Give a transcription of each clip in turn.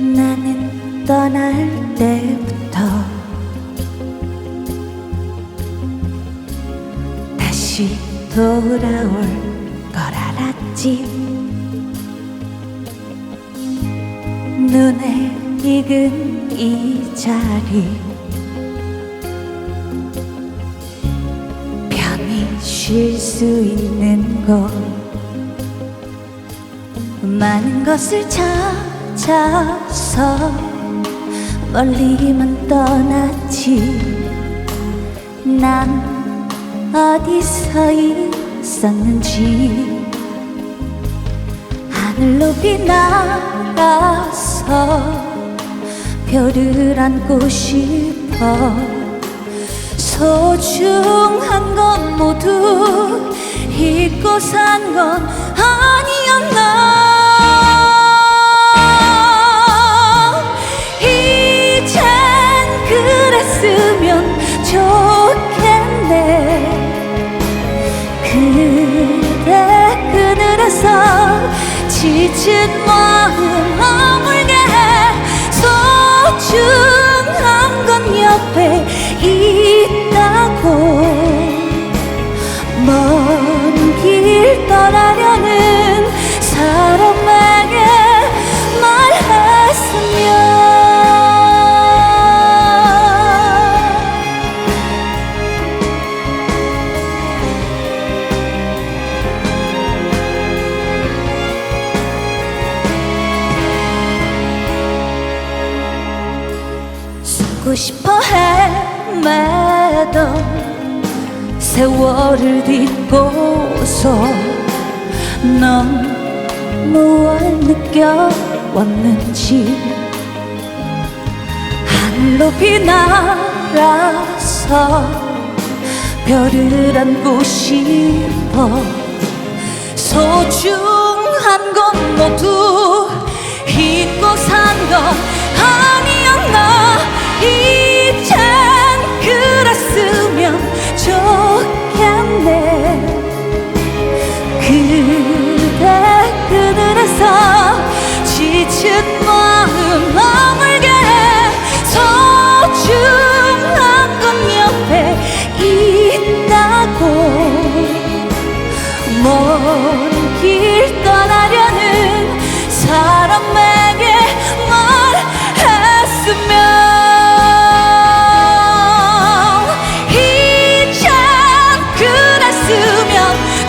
나는 떠날 때부터 다시 돌아올 걸 알았지. 눈에 익은 이 자리 편히 쉴 수 있는 곳. 많은 것을 찾 아서 멀리만 떠났지. 난 어디서 있었는지. 하늘 높이 날아서 별을 안고 싶어. 소중한 건 모두 잊고 산건 좋겠네. 그대 그늘에서 지친 마음 숨고 싶어 헤매던 세월을 딛고서 넌 무얼 느껴왔는지 하늘 높이 날아서 별을 안고 싶어 소중한 건 모두 잊고 산건 길 떠나려는 사람에게 말했으면 이젠 그랬으면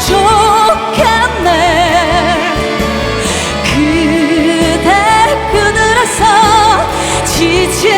좋겠네. 그대 그늘에서 지치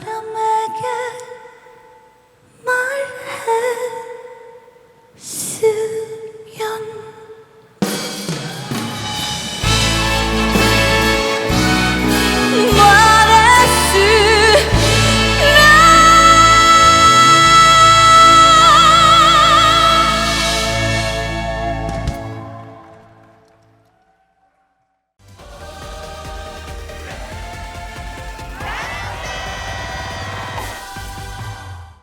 Para mais.